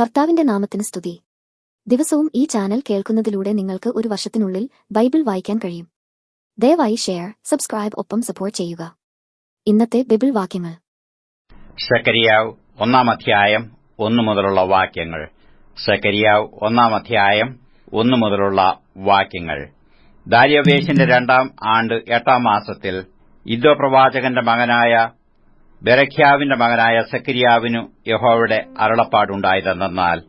കർത്താവിന്റെ നാമത്തിന് സ്തുതി. ദിവസവും ഈ ചാനൽ കേൾക്കുന്നതിലൂടെ നിങ്ങൾക്ക് ഒരു വർഷത്തിനുള്ളിൽ ബൈബിൾ വായിക്കാൻ കഴിയും. ദയവായി ഷെയർ സബ്സ്ക്രൈബ് ഒപ്പം സപ്പോർട്ട് ചെയ്യുക. ഇന്നത്തെ ബൈബിൾ വാക്യങ്ങൾ. സെക്കരിയാവ് ഒന്നാം അധ്യായം ഒന്നു മുതലുള്ള വാക്യങ്ങൾ. സെക്കരിയാവ് ഒന്നാം അധ്യായം ഒന്നു മുതലുള്ള വാക്യങ്ങൾ. ദാര്യവേശിന്റെ രണ്ടാം ആണ്ട് എട്ടാം മാസത്തിൽ ഇദ്ദോ പ്രവാചകന്റെ മകനായ ബെരഖ്യാവിന്റെ മകനായ സക്കരിയാവിനു യഹോവയുടെ അരുളപ്പാടുണ്ടായതെന്നാൽ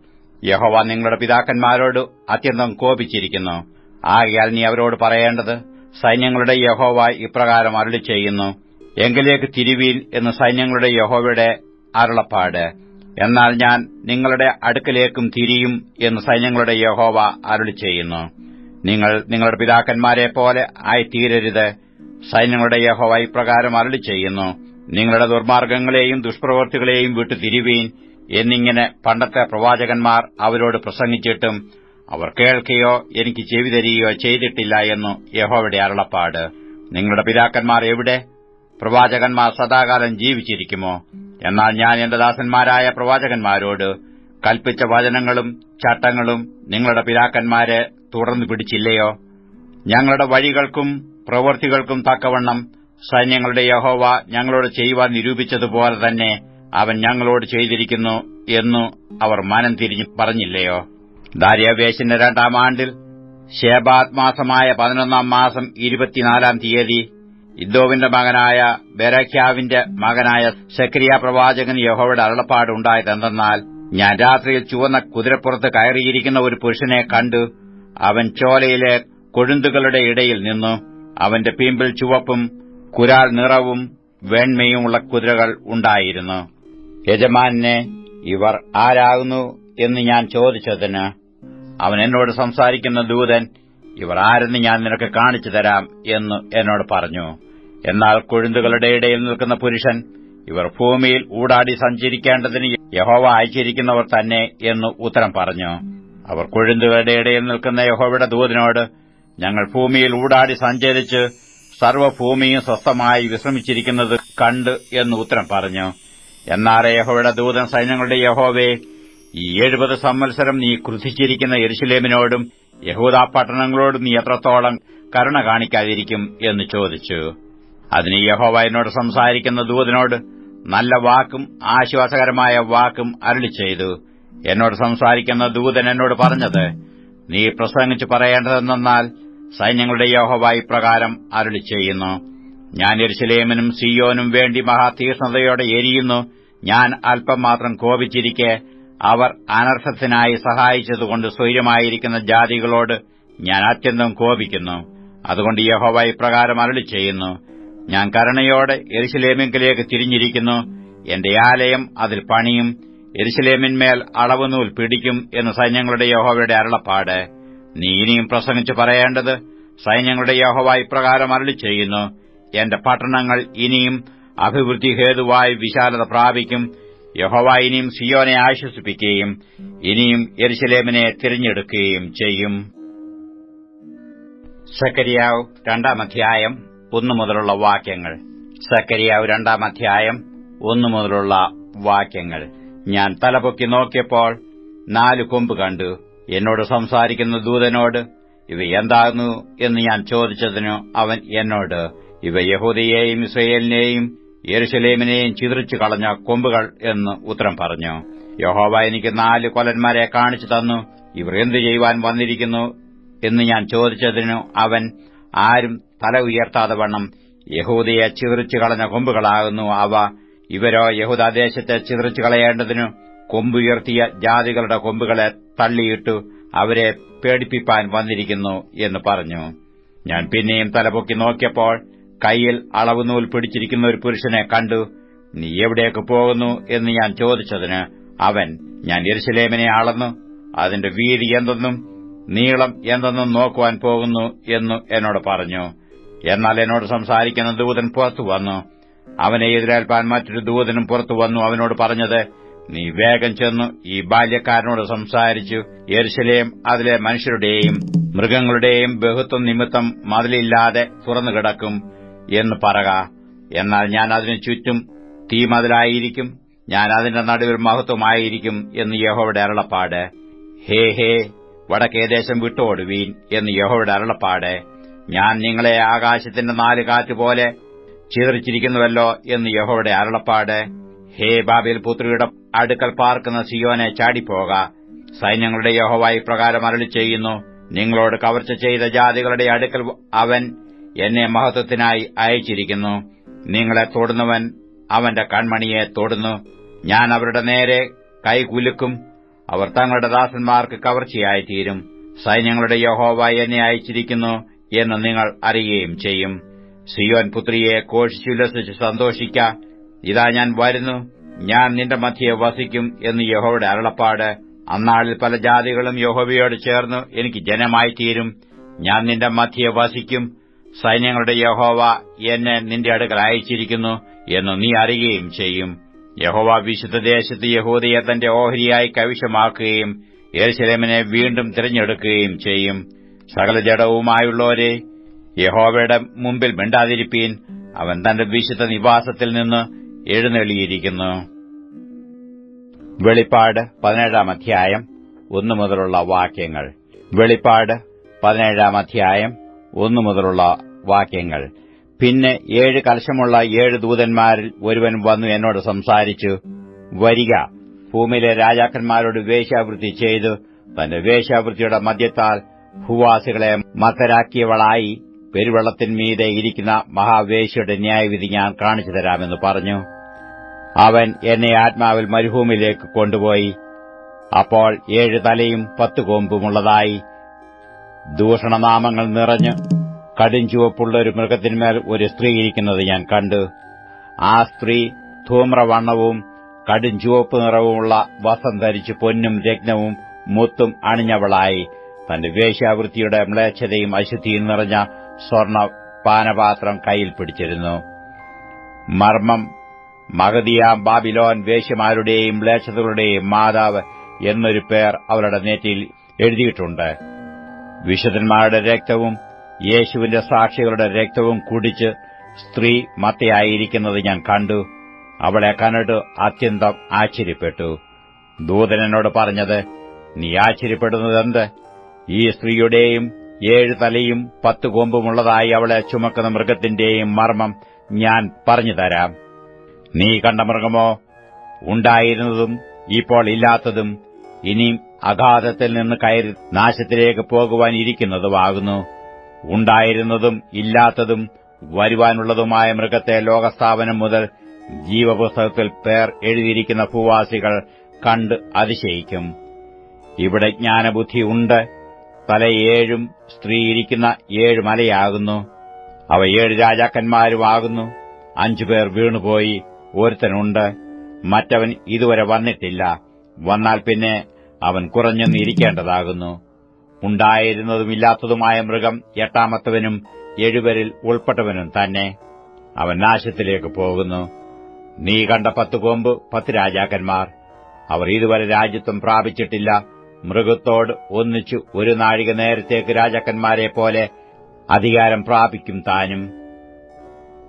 യഹോവ നിങ്ങളുടെ പിതാക്കന്മാരോട് അത്യന്തം കോപിച്ചിരിക്കുന്നു. ആകയാൽ നീ അവരോട് പറയേണ്ടത് സൈന്യങ്ങളുടെ യഹോവ ഇപ്രകാരം അരുളി ചെയ്യുന്നു എങ്കിലേക്ക് തിരുവീൻ എന്ന് സൈന്യങ്ങളുടെ യഹോവയുടെ അരുളപ്പാട്. എന്നാൽ ഞാൻ നിങ്ങളുടെ അടുക്കലേക്കും തിരിയും എന്ന് സൈന്യങ്ങളുടെ യഹോവ അരുളി ചെയ്യുന്നു നിങ്ങൾ നിങ്ങളുടെ പിതാക്കന്മാരെ പോലെ ആയിത്തീരരുത്. സൈന്യങ്ങളുടെ യഹോവ ഇപ്രകാരം അരുളി ചെയ്യുന്നു നിങ്ങളുടെ ദുർമാർഗങ്ങളെയും ദുഷ്പ്രവൃത്തികളെയും വിട്ടു തിരിവീൻ എന്നിങ്ങനെ പണ്ടത്തെ പ്രവാചകന്മാർ അവരോട് പ്രസംഗിച്ചിട്ടും അവർ കേൾക്കുകയോ എനിക്ക് ചെവി തരികയോ ചെയ്തിട്ടില്ല എന്നു യഹോവയുടെ അരുളപ്പാട്. നിങ്ങളുടെ പിതാക്കന്മാർ എവിടെ? പ്രവാചകന്മാർ സദാകാലം ജീവിച്ചിരിക്കുമോ? എന്നാൽ ഞാൻ എന്റെ ദാസന്മാരായ പ്രവാചകന്മാരോട് കൽപ്പിച്ച വചനങ്ങളും ചട്ടങ്ങളും നിങ്ങളുടെ പിതാക്കന്മാരെ തുടർന്നു പിടിച്ചില്ലയോ? ഞങ്ങളുടെ വഴികൾക്കും പ്രവൃത്തികൾക്കും തക്കവണ്ണം സൈന്യങ്ങളുടെ യഹോവ ഞങ്ങളോട് ചെയ്യുവാൻ നിരൂപിച്ചതുപോലെ തന്നെ അവൻ ഞങ്ങളോട് ചെയ്തിരിക്കുന്നു എന്നു അവർ മനം തിരിഞ്ഞു പറഞ്ഞില്ലയോ? ദാര്യാവേശിന്റെ രണ്ടാം ആണ്ടിൽ ഷേബാത് മാസമായ പതിനൊന്നാം മാസം ഇരുപത്തിനാലാം തീയതി ഇദ്ദോവിന്റെ മകനായ ബെരഖ്യാവിന്റെ മകനായ സെക്രിയ പ്രവാചകൻ യഹോവയുടെ അരുളപ്പാടുണ്ടായതെന്തെന്നാൽ ഞാൻ രാത്രിയിൽ ചുവന്ന കുതിരപ്പുറത്ത് കയറിയിരിക്കുന്ന ഒരു പുരുഷനെ കണ്ടു അവൻ ചോലയിലെ കൊഴുന്തുകളുടെ ഇടയിൽ നിന്നു. അവന്റെ പീമ്പിൽ ചുവപ്പും കുരാൾ നിറവും വേണ്മയുമുള്ള കുതിരകൾ ഉണ്ടായിരുന്നു. യജമാനെ ഇവർ ആരാകുന്നു എന്ന് ഞാൻ ചോദിച്ചതിന് അവൻ എന്നോട് സംസാരിക്കുന്ന ദൂതൻ ഇവർ ആരെന്ന് ഞാൻ നിനക്ക് കാണിച്ചു തരാം എന്ന് എന്നോട് പറഞ്ഞു. എന്നാൽ കൊഴുന്തുകളുടെ ഇടയിൽ നിൽക്കുന്ന പുരുഷൻ ഇവർ ഭൂമിയിൽ ഊടാടി സഞ്ചരിക്കേണ്ടതിന് യഹോവ അയച്ചിരിക്കുന്നവർ തന്നെ എന്ന് ഉത്തരം പറഞ്ഞു. അവർ കൊഴുന്തുകളുടെ ഇടയിൽ നിൽക്കുന്ന യഹോവയുടെ ദൂതനോട് ഞങ്ങൾ ഭൂമിയിൽ ഊടാടി സഞ്ചരിച്ച് സർവഭൂമിയും സ്വസ്ഥമായി വിശ്രമിച്ചിരിക്കുന്നത് കണ്ട് എന്ന് ഉത്തരം പറഞ്ഞു. എന്നാറെ യഹോയുടെ ദൂതൻ സൈന്യങ്ങളുടെ യഹോവേ ഈ എഴുപത് സംവത്സരം നീ ക്രുധിച്ചിരിക്കുന്ന എരുശിലേമിനോടും യഹൂദാ പട്ടണങ്ങളോടും നീ എത്രത്തോളം കരുണ കാണിക്കാതിരിക്കും? എന്ന് ചോദിച്ചു. അതിന് യഹോവ എന്നോട് സംസാരിക്കുന്ന ദൂതനോട് നല്ല വാക്കും ആശ്വാസകരമായ വാക്കും അരുളി ചെയ്തു. എന്നോട് സംസാരിക്കുന്ന ദൂതൻ എന്നോട് പറഞ്ഞത് നീ പ്രസംഗിച്ചു പറയേണ്ടതെന്നാൽ സൈന്യങ്ങളുടെ യഹോവ പ്രകാരം അരുളി ചെയ്യുന്നു ഞാൻ എരിശിലേമനും സിയോനും വേണ്ടി മഹാതീക്ഷ്ണതയോടെ എരിയുന്നു. ഞാൻ അല്പം മാത്രം കോപിച്ചിരിക്കെ അവർ അനർത്ഥത്തിനായി സഹായിച്ചതുകൊണ്ട് സ്വൈര്യമായിരിക്കുന്ന ജാതികളോട് ഞാൻ അത്യന്തം കോപിക്കുന്നു. അതുകൊണ്ട് യഹോവ പ്രകാരം അരുളി ചെയ്യുന്നു ഞാൻ കരുണയോടെ എരിശിലേമിങ്കിലേക്ക് തിരിഞ്ഞിരിക്കുന്നു. എന്റെ ആലയം അതിൽ പണിയും. എരിശിലേമിന്മേൽ അളവുനൂൽ പിടിക്കും എന്ന് സൈന്യങ്ങളുടെ യഹോവയുടെ അരുളപ്പാട്. നീ ഇനിയും പ്രസംഗിച്ചു പറയേണ്ടത് സൈന്യങ്ങളുടെ യഹോവ പ്രകാരം അരളി ചെയ്യുന്നു എന്റെ പട്ടണങ്ങൾ ഇനിയും അഭിവൃദ്ധി ഹേതുവായി വിശാലത പ്രാപിക്കും. യഹോവ ഇനിയും സിയോനെ ആശ്വസിപ്പിക്കുകയും ഇനിയും എരിശിലേമിനെ തിരഞ്ഞെടുക്കുകയും ചെയ്യും. സക്കരിയാവ് രണ്ടാം അധ്യായം ഒന്നു മുതലുള്ള വാക്യങ്ങൾ. സക്കരിയാവ് രണ്ടാം അധ്യായം ഒന്നു മുതലുള്ള വാക്യങ്ങൾ. ഞാൻ തലപൊക്കി നോക്കിയപ്പോൾ നാലു കൊമ്പ് കണ്ടു. എന്നോട് സംസാരിക്കുന്ന ദൂതനോട് ഇവ എന്താകുന്നു എന്ന് ഞാൻ ചോദിച്ചതിനു അവൻ എന്നോട് ഇവ യഹൂദയെയും ഇസ്രയേലിനെയും യെരുശലേമിനെയും ചിതറിച്ചു കളഞ്ഞ കൊമ്പുകൾ എന്ന് ഉത്തരം പറഞ്ഞു. യഹോവ എനിക്ക് നാല് കൊലന്മാരെ കാണിച്ചു തന്നു. ഇവർ എന്തു ചെയ്യുവാൻ വന്നിരിക്കുന്നു? എന്ന് ഞാൻ ചോദിച്ചതിനു അവൻ ആരും തല ഉയർത്താതെ വണ്ണം. യഹൂദയെ ചിതറിച്ചു കളഞ്ഞ കൊമ്പുകളാകുന്നു അവ. ഇവരോ യഹൂദാദേശത്തെ ചിതറിച്ചു കളയേണ്ടതിനു കൊമ്പുയർത്തിയ ജാതികളുടെ കൊമ്പുകളെ തള്ളിയിട്ടു അവരെ പേടിപ്പിപ്പാൻ വന്നിരിക്കുന്നു എന്ന് പറഞ്ഞു. ഞാൻ പിന്നെയും തലപൊക്കി നോക്കിയപ്പോൾ കൈയിൽ അളവുനൂൽ പിടിച്ചിരിക്കുന്ന ഒരു പുരുഷനെ കണ്ടു. നീ എവിടേക്ക് പോകുന്നു? എന്ന് ഞാൻ ചോദിച്ചതിന് അവൻ ഞാൻ യെരുശലേമിനെ അളന്നു അതിന്റെ വീതി എന്തെന്നും നീളം എന്തെന്നും നോക്കുവാൻ പോകുന്നു എന്നു എന്നോട് പറഞ്ഞു. എന്നാൽ എന്നോട് സംസാരിക്കുന്ന ദൂതൻ പുറത്തു വന്നു. അവനെ എതിരേൽപ്പാൻ മറ്റൊരു ദൂതനും പുറത്തു വന്നു അവനോട് പറഞ്ഞത്. നീ വേഗം ചെന്നു ഈ ബാല്യക്കാരനോട് സംസാരിച്ചു. യെരുശലേം അതിലെ മനുഷ്യരുടെയും മൃഗങ്ങളുടെയും ബഹുത്വം നിമിത്തം മതിലില്ലാതെ തുറന്നു കിടക്കും എന്ന് പറക. എന്നാൽ ഞാൻ അതിനു ചുറ്റും തീ മതിലായിരിക്കും. ഞാൻ അതിന്റെ നടുവിൽ മഹത്വമായിരിക്കും എന്ന് യഹോയുടെ അരുളപ്പാട്. ഹേ ഹേ വടക്കേദേശം വിട്ടോടുവീൻ എന്ന് യഹോയുടെ അരുളപ്പാട്. ഞാൻ നിങ്ങളെ ആകാശത്തിന്റെ നാല് കാറ്റുപോലെ ചിതറിച്ചിരിക്കുന്നുവല്ലോ എന്ന് യഹോയുടെ അരുളപ്പാട്. ഹേ ബാബേൽ പുത്രിയുടെ അടുക്കൽ പാർക്കുന്ന സിയോനെ ചാടിപ്പോക. സൈന്യങ്ങളുടെ യഹോവായി പ്രകാരം അരളി ചെയ്യുന്നു. നിങ്ങളോട് കവർച്ച ചെയ്ത ജാതികളുടെ അടുക്കൽ അവൻ എന്നെ മഹത്വത്തിനായി അയച്ചിരിക്കുന്നു. നിങ്ങളെ തൊടുന്നവൻ അവന്റെ കൺമണിയെ തൊടുന്നു. ഞാൻ അവരുടെ നേരെ കൈകുലുക്കും അവർ തങ്ങളുടെ ദാസന്മാർക്ക് കവർച്ചയായി തീരും. സൈന്യങ്ങളുടെ യഹോവ എന്നെ അയച്ചിരിക്കുന്നു എന്ന് നിങ്ങൾ അറിയുകയും ചെയ്യും. സിയോൻ പുത്രിയെ കോഷിച്ചുല്ലസിച്ച് സന്തോഷിക്ക. ഇതാ ഞാൻ വരുന്നു. ഞാൻ നിന്റെ മധ്യയെ വസിക്കും എന്ന് യഹോയുടെ അരുളപ്പാട്. അന്നാളിൽ പല ജാതികളും യഹോവയോട് ചേർന്ന് എനിക്ക് ജനമായി തീരും ഞാൻ നിന്റെ മധ്യയെ വസിക്കും. സൈന്യങ്ങളുടെ യഹോവ എന്നെ നിന്റെ അടുക്കൽ അയച്ചിരിക്കുന്നു എന്ന് നീ അറിയുകയും ചെയ്യും. യഹോവ വിശുദ്ധ ദേശത്ത് യഹൂദയെ തന്റെ ഓഹരിയായി കവിശമാക്കുകയും യെരുശലേമിനെ വീണ്ടും തിരഞ്ഞെടുക്കുകയും ചെയ്യും. സകല ജഡവുമായുള്ളവരെ യഹോവയുടെ മുമ്പിൽ മിണ്ടാതിരിപ്പീൻ. അവൻ തന്റെ വിശുദ്ധ നിവാസത്തിൽ നിന്ന് എഴുന്നള്ളിയിരിക്കുന്നു. വെളിപ്പാട് പതിനേഴാം അധ്യായം ഒന്നു മുതലുള്ള വാക്യങ്ങൾ. വെളിപ്പാട് പതിനേഴാം അധ്യായം ഒന്നു മുതലുള്ള വാക്യങ്ങൾ. പിന്നെ ഏഴ് കലശമുള്ള ഏഴ് ദൂതന്മാരിൽ ഒരുവൻ വന്നു എന്നോട് സംസാരിച്ചു വരിക. ഭൂമിയിലെ രാജാക്കന്മാരോട് വേശ്യാവൃത്തി ചെയ്തു. തന്റെ വേശ്യാവൃത്തിയുടെ മധ്യത്താൽ ഭൂവാസികളെ മത്തരാക്കിയവളായി. പെരുവെള്ളത്തിന്മീതെ ഇരിക്കുന്ന മഹാവേശിയുടെ ന്യായവിധി ഞാൻ കാണിച്ചു തരാമെന്ന് പറഞ്ഞു. അവൻ എന്നെ ആത്മാവിൽ മരുഭൂമിയിലേക്ക് കൊണ്ടുപോയി. അപ്പോൾ ഏഴ് തലയും പത്ത് കോമ്പുമുള്ളതായി. ദൂഷണനാമങ്ങൾ നിറഞ്ഞ് കടും ചുവപ്പുള്ള ഒരു മൃഗത്തിന്മേൽ ഒരു സ്ത്രീ ഇരിക്കുന്നത് ഞാൻ കണ്ടു. ആ സ്ത്രീ ധൂമ്രവണ്ണവും കടും ചുവപ്പ് നിറവുമുള്ള വസ്ത്രം ധരിച്ച് പൊന്നും രത്നവും മുത്തും അണിഞ്ഞവളായി. തന്റെ വേശ്യാവൃത്തിയുടെ മ്ലേച്ഛതയും അശുദ്ധിയും നിറഞ്ഞ സ്വർണ പാനപാത്രം കയ്യിൽ പിടിച്ചിരുന്നു. മർമ്മം മഹദിയാം ബാബിലോൻ വേശ്യമാരുടെയും മ്ലേച്ഛതകളുടെയും മാതാവ് എന്നൊരു പേർ അവരുടെ നെറ്റിയിൽ എഴുതിയിട്ടുണ്ട്. വിശുദ്ധന്മാരുടെ രക്തവും യേശുവിന്റെ സാക്ഷികളുടെ രക്തവും കുടിച്ച് സ്ത്രീ മത്തയായിരിക്കുന്നത് ഞാൻ കണ്ടു. അവളെ കണ്ടിട്ട് അത്യന്തം ആശ്ചര്യപ്പെട്ടു. ദൂതനോട് പറഞ്ഞത് നീ ആശ്ചര്യപ്പെടുന്നതെന്ത്? ഈ സ്ത്രീയുടെയും ഏഴ് തലയും പത്ത് കൊമ്പുമുള്ളതായി അവളെ ചുമക്കുന്ന മൃഗത്തിന്റെയും മർമ്മം ഞാൻ പറഞ്ഞു തരാം. നീ കണ്ട മൃഗമോ? ഉണ്ടായിരുന്നതും ഇപ്പോൾ ഇല്ലാത്തതും ഇനിയും അഗാധത്തിൽ നിന്ന് കയറി നാശത്തിലേക്ക് പോകുവാൻ ഇരിക്കുന്നതുമാകുന്നു. ഉണ്ടായിരുന്നതും ഇല്ലാത്തതും വരുവാനുള്ളതുമായ മൃഗത്തെ ലോകസ്ഥാപനം മുതൽ ജീവപുസ്തകത്തിൽ പേർ എഴുതിയിരിക്കുന്ന ഭൂവാസികൾ കണ്ട് അതിശയിക്കും. ഇവിടെ ജ്ഞാനബുദ്ധി ഉണ്ട് തല ഏഴും സ്ത്രീയിരിക്കുന്ന ഏഴു മലയാകുന്നു. അവ ഏഴ് രാജാക്കന്മാരുമാകുന്നു. അഞ്ചുപേർ വീണുപോയി. ഒരുത്തനുണ്ട്. മറ്റവൻ ഇതുവരെ വന്നിട്ടില്ല. വന്നാൽ പിന്നെ അവൻ കുറഞ്ഞെന്നിരിക്കേണ്ടതാകുന്നു ഉണ്ടായിരുന്നതുമില്ലാത്തതുമായ മൃഗം എട്ടാമത്തവനും എഴുപേരിൽ ഉൾപ്പെട്ടവനും തന്നെ. അവൻ നാശത്തിലേക്ക് പോകുന്നു. നീ കണ്ട പത്ത് കൊമ്പ് പത്ത് രാജാക്കന്മാർ. അവർ ഇതുവരെ രാജ്യത്വം പ്രാപിച്ചിട്ടില്ല. മൃഗത്തോട് ഒന്നിച്ചു ഒരു നാഴിക നേരത്തേക്ക് രാജാക്കന്മാരെ പോലെ അധികാരം പ്രാപിക്കും താനും.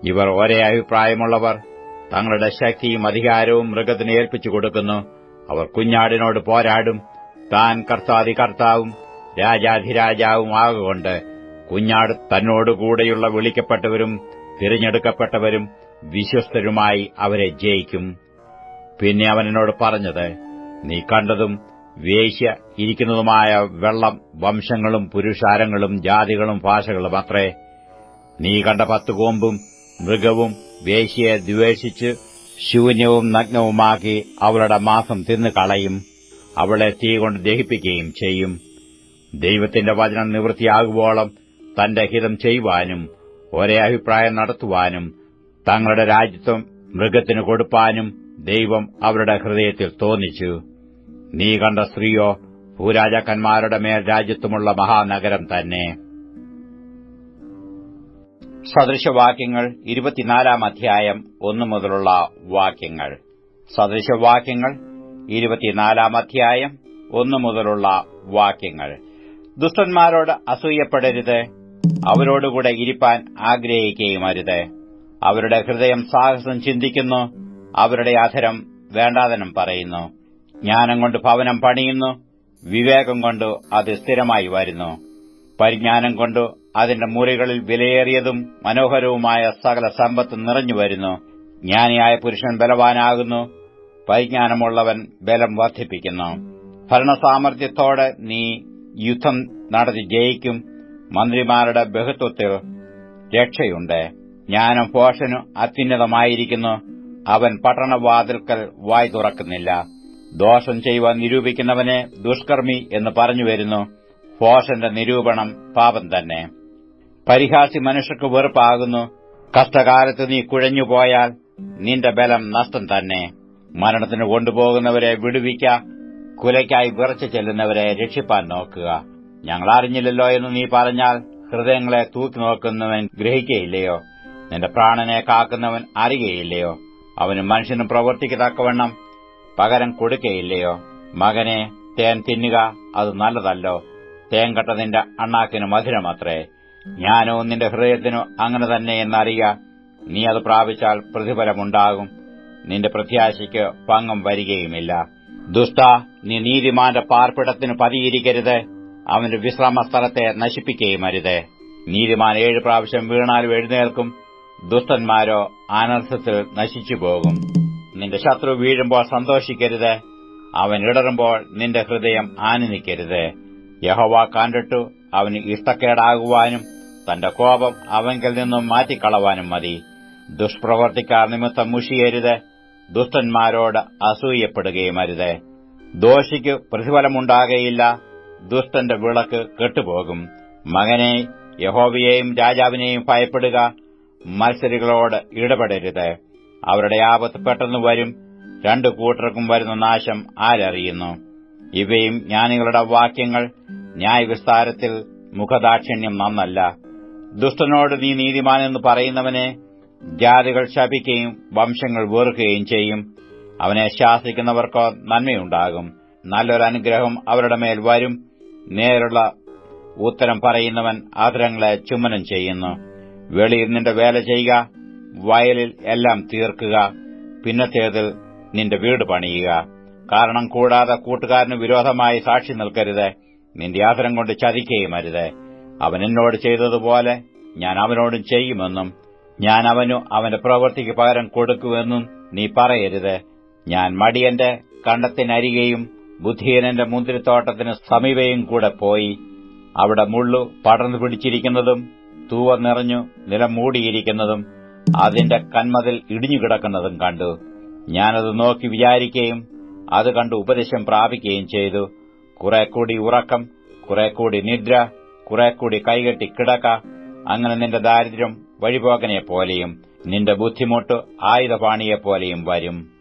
ഇവർ ഒരേ അഭിപ്രായമുള്ളവർ. തങ്ങളുടെ ശക്തിയും അധികാരവും മൃഗത്തിന് ഏൽപ്പിച്ചു കൊടുക്കുന്നു. അവർ കുഞ്ഞാടിനോട് പോരാടും. താൻ കർത്താതി കർത്താവും രാജാധിരാജാവും ആകൊണ്ട് കുഞ്ഞാട് തന്നോടുകൂടെയുള്ള വിളിക്കപ്പെട്ടവരും തിരഞ്ഞെടുക്കപ്പെട്ടവരും വിശ്വസ്തരുമായി അവരെ ജയിക്കും. പിന്നെ അവനോട് പറഞ്ഞത് നീ കണ്ടതും വേശ്യ ഇരിക്കുന്നതുമായ വെള്ളം വംശങ്ങളും പുരുഷാരങ്ങളും ജാതികളും ഭാഷകളും അത്രേ. നീ കണ്ട പത്ത് കോമ്പും മൃഗവും വേശ്യയെ ദ്വേഷിച്ച് ശൂന്യവും നഗ്നവുമാക്കി അവളുടെ മാസം തിന്നു കളയും. അവളെ തീ കൊണ്ട് ദഹിപ്പിക്കുകയും ചെയ്യും. ദൈവത്തിന്റെ വചനം നിവൃത്തിയാകുവോളം തന്റെ ഹിതം ചെയ്യുവാനും ഒരേ അഭിപ്രായം നടത്തുവാനും തങ്ങളുടെ രാജ്യത്വം മൃഗത്തിന് കൊടുപ്പാനും ദൈവം അവരുടെ ഹൃദയത്തിൽ തോന്നിച്ചു. നീ കണ്ട സ്ത്രീയോ ഭൂരാജാക്കന്മാരുടെ മേൽ രാജ്യത്തുമുള്ള മഹാനഗരം തന്നെ. സദൃശവാക്യങ്ങൾ ഇരുപത്തിനാലാം അധ്യായം ഒന്നു മുതലുള്ള വാക്യങ്ങൾ. സദൃശവാക്യങ്ങൾ ഇരുപത്തിനാലാം അധ്യായം ഒന്നു മുതലുള്ള വാക്യങ്ങൾ. ദുഷ്ടന്മാരോട് അസൂയപ്പെടരുത് അവരോടുകൂടെ ഇരിപ്പാൻ ആഗ്രഹിക്കുകയും അരുത്. അവരുടെ ഹൃദയം സാഹസം ചിന്തിക്കുന്നു അവരുടെ അധരം വേണ്ടാതനം പറയുന്നു. ജ്ഞാനം കൊണ്ട് ഭവനം പണിയുന്നു വിവേകം കൊണ്ട് അത് സ്ഥിരമായി വരുന്നു. പരിജ്ഞാനം കൊണ്ട് അതിന്റെ മുറികളിൽ വിലയേറിയതും മനോഹരവുമായ സകല സമ്പത്ത് നിറഞ്ഞു വരുന്നു. ജ്ഞാനിയായ പുരുഷൻ ബലവാനാകുന്നു പരിജ്ഞാനമുള്ളവൻ ബലം വർദ്ധിപ്പിക്കുന്നു. ഭരണസാമർഥ്യത്തോടെ നീ യുദ്ധം നടത്തി ജയിക്കും മന്ത്രിമാരുടെ ബഹുത്വത്തിൽ രക്ഷയുണ്ട്. ജ്ഞാനം ഭോഷനു അത്യുന്നതമായിരിക്കുന്നു അവൻ പട്ടണവാതിൽക്കൽ വായി തുറക്കുന്നില്ല. ദോഷം ചെയ്യുവാൻ നിരൂപിക്കുന്നവനെ ദുഷ്കർമ്മി എന്ന് പറഞ്ഞു വരുന്നു. ഫോഷന്റെ നിരൂപണം പാപം തന്നെ. പരിഹാസി മനുഷ്യർക്ക് വെറുപ്പാകുന്നു. കഷ്ടകാലത്ത് നീ കുഴഞ്ഞുപോയാൽ നിന്റെ ബലം നഷ്ടം തന്നെ. മരണത്തിന് കൊണ്ടുപോകുന്നവരെ വിടുവിക്ക. കുലയ്ക്കായി വിറച്ചു ചെല്ലുന്നവരെ രക്ഷിപ്പാൻ നോക്കുക. ഞങ്ങളറിഞ്ഞില്ലല്ലോ എന്ന് നീ പറഞ്ഞാൽ ഹൃദയങ്ങളെ തൂക്കി നോക്കുന്നവൻ ഗ്രഹിക്കയില്ലയോ? നിന്റെ പ്രാണനെ കാക്കുന്നവൻ അറിയുകയില്ലയോ അവന് മനുഷ്യനും പ്രവർത്തിക്കത്തക്കവണ്ണം പകരം കൊടുക്കയില്ലയോ? മകനെ തേൻ തിന്നുക അത് നല്ലതല്ലോ. തേൻ കട്ട നിന്റെ അണ്ണാക്കിന് മധുരമത്രേ. ഞാനോ നിന്റെ ഹൃദയത്തിനു അങ്ങനെ തന്നെ എന്നറിയുക നീ അത് പ്രാപിച്ചാൽ പ്രതിഫലമുണ്ടാകും. നിന്റെ പ്രത്യാശയ്ക്ക് പങ്കം വരികയുമില്ല. ദുഷ്ട നീ നീതിമാന്റെ പാർപ്പിടത്തിന് പതിയിരിക്കരുത്. അവന്റെ വിശ്രമസ്ഥലത്തെ നശിപ്പിക്കുകയും അരുത് നീതിമാൻ ഏഴ് പ്രാവശ്യം വീണാലും എഴുന്നേൽക്കും. ദുഷ്ടന്മാരോ നശിച്ചു നശിച്ചുപോകും. നിന്റെ ശത്രു വീഴുമ്പോൾ സന്തോഷിക്കരുത്. അവൻ ഇടറുമ്പോൾ നിന്റെ ഹൃദയം ആനന്ദിക്കരുത്. യഹോവ കണ്ടിട്ടു അവന് ഇഷ്ടക്കേടാകുവാനും തന്റെ കോപം അവങ്കിൽ നിന്നും മാറ്റിക്കളവാനും മതി. ദുഷ്പ്രവർത്തിക്കാർ നിമിത്തം മുഷിയരുത്. ദുഷ്ടന്മാരോട് അസൂയപ്പെടുകയും അരുത്. ദോഷിക്ക് പ്രതിഫലമുണ്ടാകയില്ല. ദുഷ്ടന്റെ വിളക്ക് കെട്ടുപോകും. മകനെ യഹോവയെയും രാജാവിനെയും ഭയപ്പെടുക. മത്സരികളോട് ഇടപെടരുത്. അവരുടെ ആപത്ത് പെട്ടെന്ന് വരും. രണ്ടു കൂട്ടർക്കും വരുന്ന നാശം ആരറിയുന്നു? ഇവയും ജ്ഞാനികളുടെ വാക്യങ്ങൾ ന്യായവിസ്താരത്തിൽ മുഖദാക്ഷിണ്യം നന്നല്ല. ദുഷ്ടനോട് നീ നീതിമാനെന്ന് പറയുന്നവനെ ജാതികൾ ശപിക്കുകയും വംശങ്ങൾ വെറുക്കുകയും ചെയ്യും. അവനെ ശാസിക്കുന്നവർക്കോ നന്മയുണ്ടാകും. നല്ലൊരനുഗ്രഹം അവരുടെ മേൽ വരും. നേരുള്ള ഉത്തരം പറയുന്നവൻ ആദരങ്ങളെ ചുമനം ചെയ്യുന്നു. വെളിയിൽ നിന്റെ വേല ചെയ്യുക. വയലിൽ എല്ലാം തീർക്കുക പിന്നത്തേതിൽ നിന്റെ വീട് പണിയുക. കാരണം കൂടാതെ കൂട്ടുകാരന് വിരോധമായി സാക്ഷി നിൽക്കരുത്. നിന്റെ ആദരം കൊണ്ട് ചതിക്കുകയും അരുത്. അവൻ എന്നോട് ചെയ്തതുപോലെ ഞാൻ അവനോടും ചെയ്യുമെന്നും ഞാൻ അവനു അവന്റെ പ്രവൃത്തിക്ക് പകരം കൊടുക്കുമെന്നും നീ പറയരുത്. ഞാൻ മടിയന്റെ കണ്ടത്തിനരികെയും ബുദ്ധിഹീനന്റെ മുന്തിരിത്തോട്ടത്തിന് സമീപയും കൂടെ പോയി അവിടെ മുള്ളു പടർന്നു പിടിച്ചിരിക്കുന്നതും തൂവ നിറഞ്ഞു നിലം മൂടിയിരിക്കുന്നതും അതിന്റെ കന്മതിൽ ഇടിഞ്ഞുകിടക്കുന്നതും കണ്ടു. ഞാനത് നോക്കി വിചാരിക്കുകയും അത് കണ്ട് ഉപദേശം പ്രാപിക്കുകയും ചെയ്തു. കുറെ കൂടി ഉറക്കം കുറെ കൂടി നിദ്ര കുറെ കൂടി കൈകെട്ടി കിടക്ക. അങ്ങനെ നിന്റെ ദാരിദ്ര്യം വഴിപോകനെ പോലെയും നിന്റെ ബുദ്ധിമുട്ട് ആയുധപാണിയെപ്പോലെയും വരും.